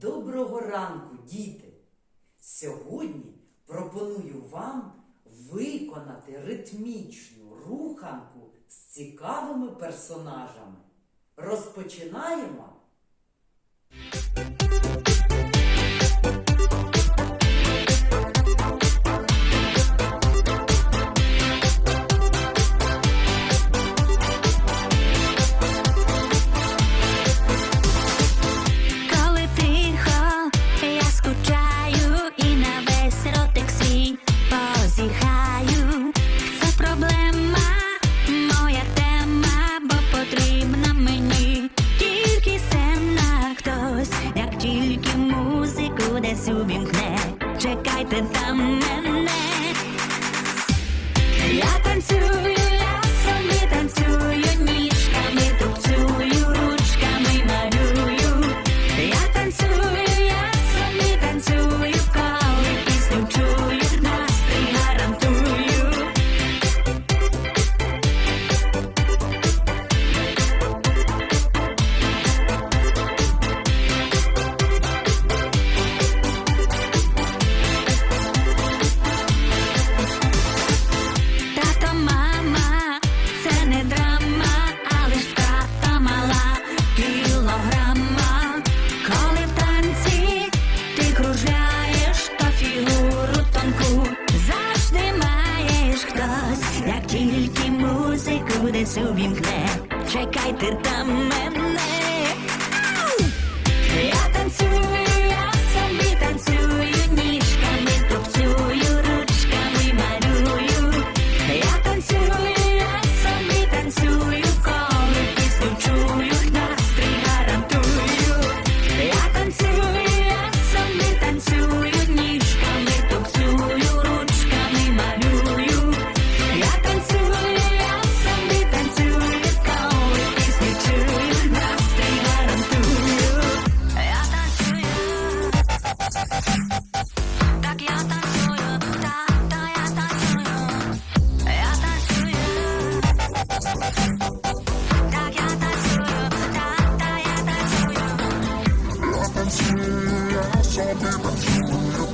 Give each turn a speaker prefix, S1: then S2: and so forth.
S1: Доброго ранку, діти! Сьогодні пропоную вам виконати ритмічну руханку з цікавими персонажами. Розпочинаємо!
S2: чекайте там мене. Я танцюю. як тільки музику десь увімкне, чекайте там мене.
S3: see, I saw people.